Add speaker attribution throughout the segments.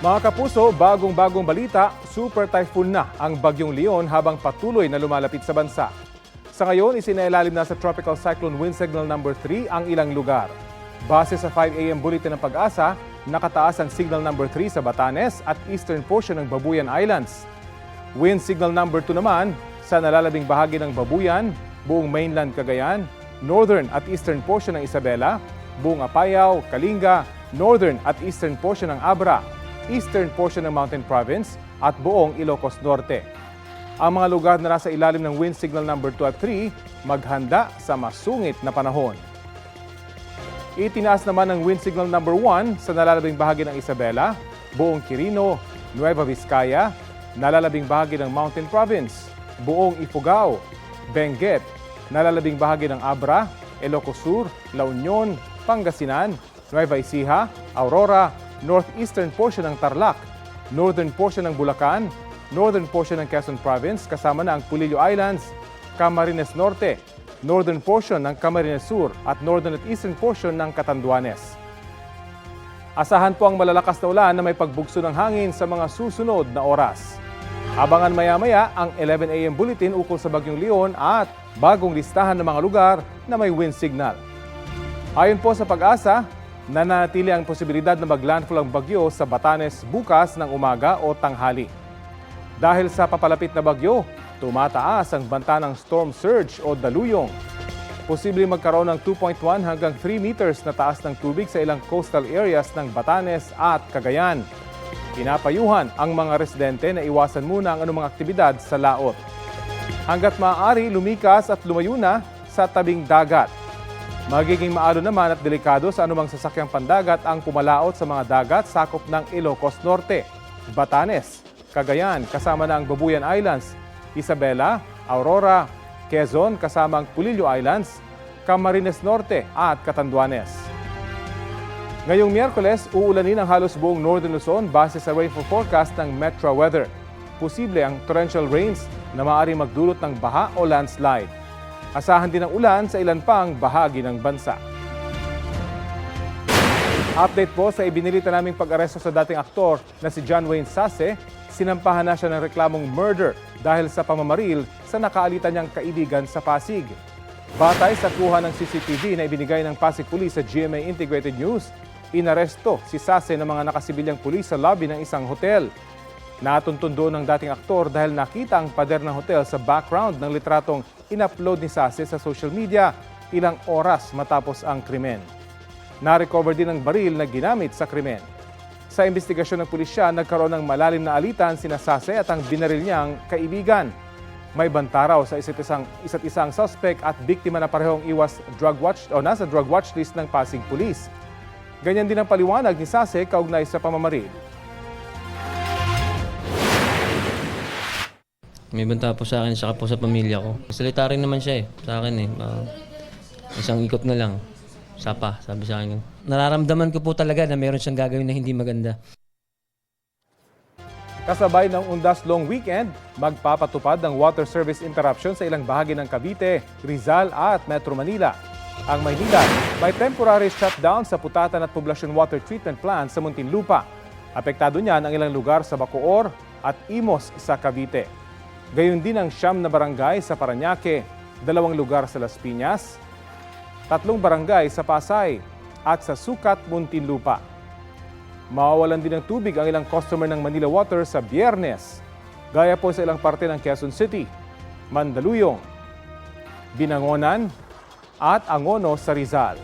Speaker 1: Mga kapuso, bagong-bagong balita, super typhoon na ang Bagyong Leon habang patuloy na lumalapit sa bansa. Sa ngayon, isinailalim na sa Tropical Cyclone Wind Signal number 3 ang ilang lugar. Base sa 5 a.m. bulletin ng pag-asa, nakataas ang signal number 3 sa Batanes at eastern portion ng Babuyan Islands. Wind signal number 2 naman sa nalalabing bahagi ng Babuyan, buong mainland Cagayan, northern at eastern portion ng Isabela, buong Apayao, Kalinga, northern at eastern portion ng Abra, eastern portion ng Mountain Province at buong Ilocos Norte. Ang mga lugar na nasa ilalim ng wind signal number 2 at 3 maghanda sa masungit na panahon. Itinaas naman ng wind signal number 1 sa nalalabing bahagi ng Isabela, buong Quirino, Nueva Vizcaya, nalalabing bahagi ng Mountain Province, buong Ifugao, Benguet, nalalabing bahagi ng Abra, Ilocos Sur, La Union, Pangasinan, Nueva Ecija, Aurora, northeastern portion ng Tarlac, northern portion ng Bulacan, northern portion ng Quezon Province kasama na ang Pulillo Islands, Camarines Norte, northern portion ng Camarines Sur at northern at eastern portion ng Catanduanes. Asahan po ang malalakas na ulan na may pagbugso ng hangin sa mga susunod na oras. Abangan maya-maya ang 11 a.m. bulletin ukol sa Bagyong Leon at bagong listahan ng mga lugar na may wind signal. Ayon po sa pag-asa, nananatili ang posibilidad na maglandfall ang bagyo sa Batanes bukas ng umaga o tanghali. Dahil sa papalapit na bagyo, tumataas ang banta ng storm surge o daluyong. Posible magkaroon ng 2.1 hanggang 3 meters na taas ng tubig sa ilang coastal areas ng Batanes at Cagayan. Pinapayuhan ang mga residente na iwasan muna ang anumang aktibidad sa laot. Hanggat maaari, lumikas at lumayo na sa tabing dagat. Magiging maalo naman at delikado sa anumang sasakyang pandagat ang pumalaot sa mga dagat sakop ng Ilocos Norte, Batanes, Cagayan kasama na ang Babuyan Islands, Isabela, Aurora, Quezon kasama ang Pulillo Islands, Camarines Norte at Catanduanes. Ngayong Miyerkules, uulanin ang halos buong Northern Luzon base sa rainfall forecast ng Metro Weather. Posible ang torrential rains na maaaring magdulot ng baha o landslide. Asahan din ang ulan sa ilan pang bahagi ng bansa. Update po sa ibinilita naming pag-aresto sa dating aktor na si John Wayne Sase, sinampahan na siya ng reklamong murder dahil sa pamamaril sa nakaalitan niyang kaibigan sa Pasig. Batay sa kuha ng CCTV na ibinigay ng Pasig Police sa GMA Integrated News, inaresto si Sase ng mga nakasibilyang pulis sa lobby ng isang hotel. Natuntun doon ng dating aktor dahil nakita ang pader ng hotel sa background ng litratong in-upload ni Sase sa social media ilang oras matapos ang krimen. Na-recover din ang baril na ginamit sa krimen. Sa investigasyon ng pulisya, nagkaroon ng malalim na alitan sina Sase at ang binaril niyang kaibigan. May banta raw sa isa't isang, isa't isang suspect at biktima na parehong iwas drug watch o nasa drug watch list ng Pasig Police. Ganyan din ang paliwanag ni Sase kaugnay sa pamamaril.
Speaker 2: May banta po sa akin, saka po sa pamilya ko. Salita rin naman siya eh, sa akin eh. Ah, isang ikot na lang. Sapa, sabi sa akin. Nararamdaman ko po talaga na meron siyang gagawin na hindi maganda.
Speaker 1: Kasabay ng Undas Long Weekend, magpapatupad ng water service interruption sa ilang bahagi ng Cavite, Rizal at Metro Manila. Ang Maynila, may temporary shutdown sa Putatan at Poblacion Water Treatment Plant sa Muntinlupa. Apektado niyan ang ilang lugar sa Bacoor at Imos sa Cavite. Gayon din ang siyam na barangay sa Paranaque, dalawang lugar sa Las Piñas, tatlong barangay sa Pasay at sa Sukat, Muntinlupa. Mawawalan din ng tubig ang ilang customer ng Manila Water sa biyernes, gaya po sa ilang parte ng Quezon City, Mandaluyong, Binangonan at Angono sa Rizal.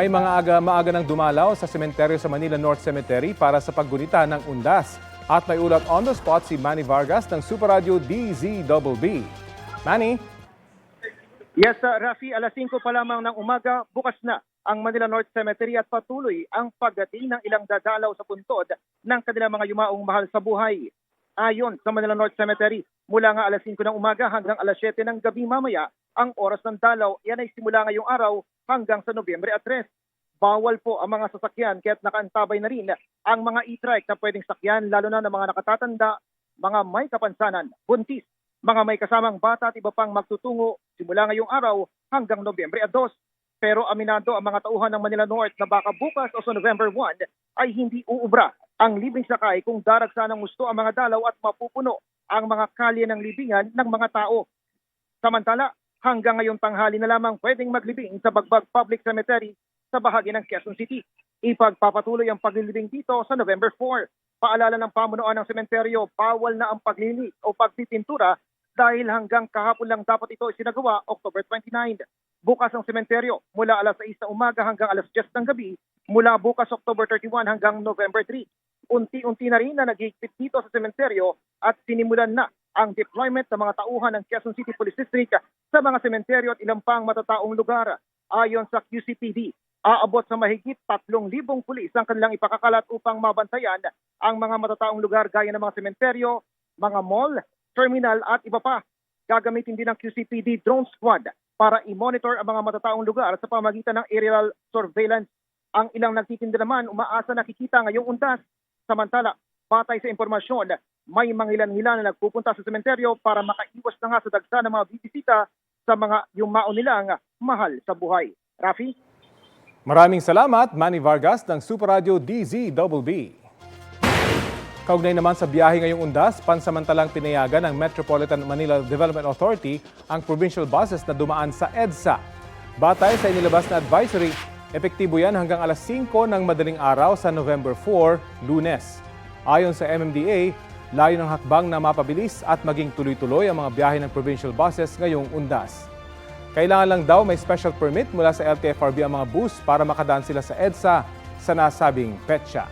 Speaker 1: May mga aga maaga ng dumalaw sa sementeryo sa Manila North Cemetery para sa paggunita ng undas. At may ulat on the spot si Manny Vargas ng Super Radio DZBB. Manny?
Speaker 3: Yes, uh, Rafi, alas 5 pa lamang ng umaga, bukas na ang Manila North Cemetery at patuloy ang pagdating ng ilang dadalaw sa puntod ng kanilang mga yumaong mahal sa buhay. Ayon sa Manila North Cemetery, mula nga alas 5 ng umaga hanggang alas 7 ng gabi mamaya, ang oras ng dalaw, yan ay simula ngayong araw hanggang sa Nobyembre at 3. Bawal po ang mga sasakyan kaya't nakaantabay na rin ang mga e-trike na pwedeng sakyan lalo na ng mga nakatatanda, mga may kapansanan, buntis, mga may kasamang bata at iba pang magtutungo simula ngayong araw hanggang Nobyembre 2. Pero aminado ang mga tauhan ng Manila North na baka bukas o sa November 1 ay hindi uubra ang libreng sakay kung daragsa ng gusto ang mga dalaw at mapupuno ang mga kalye ng libingan ng mga tao. Samantala, hanggang ngayong tanghali na lamang pwedeng maglibing sa Bagbag Public Cemetery sa bahagi ng Quezon City. Ipagpapatuloy ang paglilibing dito sa November 4. Paalala ng pamunuan ng sementeryo, bawal na ang paglinis o pagpipintura dahil hanggang kahapon lang dapat ito isinagawa October 29. Bukas ang sementeryo mula alas 6 na umaga hanggang alas 10 ng gabi, mula bukas October 31 hanggang November 3. Unti-unti na rin na naghihigpit dito sa sementeryo at sinimulan na ang deployment ng mga tauhan ng Quezon City Police District sa mga sementeryo at ilang pang matataong lugar. Ayon sa QCPD, aabot sa mahigit 3,000 pulis ang kanilang ipakakalat upang mabantayan ang mga matataong lugar gaya ng mga sementeryo, mga mall, terminal at iba pa. Gagamitin din ng QCPD drone squad para i-monitor ang mga matataong lugar sa pamagitan ng aerial surveillance. Ang ilang nagtitinda naman umaasa nakikita ngayong undas. Samantala, batay sa impormasyon, may mangilan-ngilan na nagpupunta sa sementeryo para makaiwas na nga sa dagsa ng mga bibisita sa mga yumao nilang mahal sa buhay. Rafi?
Speaker 1: Maraming salamat, Manny Vargas ng Super Radio DZBB. Kaugnay naman sa biyahe ngayong undas, pansamantalang pinayagan ng Metropolitan Manila Development Authority ang provincial buses na dumaan sa EDSA. Batay sa inilabas na advisory, epektibo yan hanggang alas 5 ng madaling araw sa November 4, lunes. Ayon sa MMDA, layo ng hakbang na mapabilis at maging tuloy-tuloy ang mga biyahe ng provincial buses ngayong undas. Kailangan lang daw may special permit mula sa LTFRB ang mga bus para makadaan sila sa EDSA sa nasabing petsa.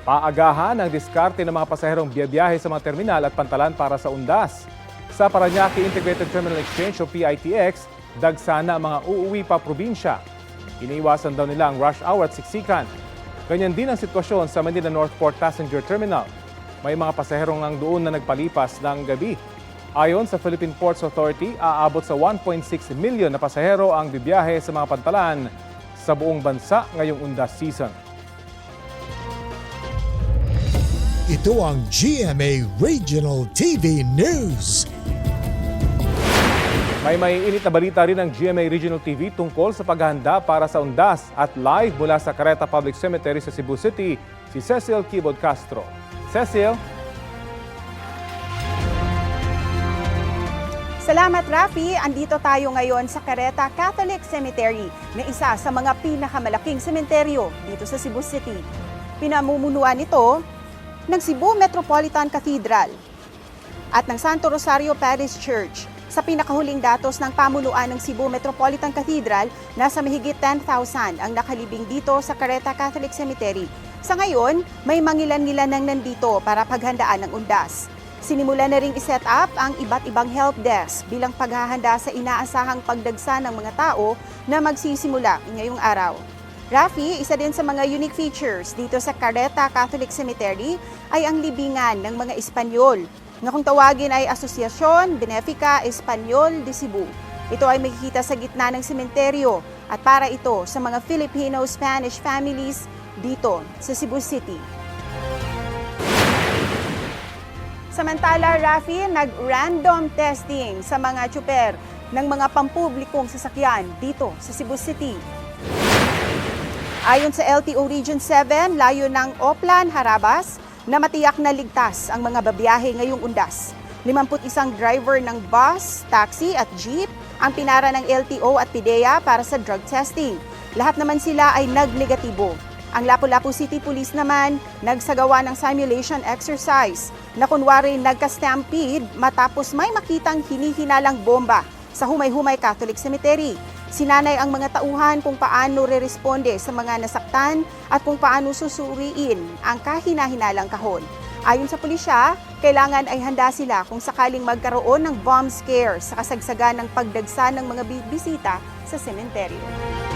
Speaker 1: Paagahan ang diskarte ng mga pasaherong biyabiyahe sa mga terminal at pantalan para sa undas. Sa Paranaque Integrated Terminal Exchange o PITX, dagsana ang mga uuwi pa probinsya. Iniiwasan daw nila ang rush hour at siksikan. Ganyan din ang sitwasyon sa Manila Northport Passenger Terminal. May mga pasaherong lang doon na nagpalipas ng gabi. Ayon sa Philippine Ports Authority, aabot sa 1.6 milyon na pasahero ang bibiyahe sa mga pantalan sa buong bansa ngayong undas season.
Speaker 4: Ito ang GMA Regional TV News.
Speaker 1: May may init na balita rin ng GMA Regional TV tungkol sa paghahanda para sa undas at live mula sa Careta Public Cemetery sa Cebu City, si Cecil Kibod Castro. Cecil,
Speaker 5: Salamat Rafi, andito tayo ngayon sa Careta Catholic Cemetery na isa sa mga pinakamalaking sementeryo dito sa Cebu City. Pinamumunuan nito ng Cebu Metropolitan Cathedral at ng Santo Rosario Parish Church. Sa pinakahuling datos ng pamunuan ng Cebu Metropolitan Cathedral, nasa mahigit 10,000 ang nakalibing dito sa Careta Catholic Cemetery. Sa ngayon, may mangilan-ngilan nang nandito para paghandaan ng undas. Sinimula na ring iset up ang iba't ibang help desk bilang paghahanda sa inaasahang pagdagsa ng mga tao na magsisimula ngayong araw. Rafi, isa din sa mga unique features dito sa Careta Catholic Cemetery ay ang libingan ng mga Espanyol na kung tawagin ay Asociacion Benefica Espanyol de Cebu. Ito ay makikita sa gitna ng sementeryo at para ito sa mga Filipino-Spanish families dito sa Cebu City. Samantala, Rafi, nag-random testing sa mga tsuper ng mga pampublikong sasakyan dito sa Cebu City. Ayon sa LTO Region 7, layo ng Oplan, Harabas na matiyak na ligtas ang mga babiyahe ngayong undas. 51 driver ng bus, taxi at jeep ang pinara ng LTO at PIDEA para sa drug testing. Lahat naman sila ay nag-negatibo. Ang Lapu-Lapu City Police naman nagsagawa ng simulation exercise na kunwari nagka-stampede matapos may makitang hinihinalang bomba sa Humay-Humay Catholic Cemetery. Sinanay ang mga tauhan kung paano re-responde sa mga nasaktan at kung paano susuriin ang kahinahinalang kahon. Ayon sa pulisya, kailangan ay handa sila kung sakaling magkaroon ng bomb scare sa kasagsagan ng pagdagsa ng mga bi- bisita sa sementeryo.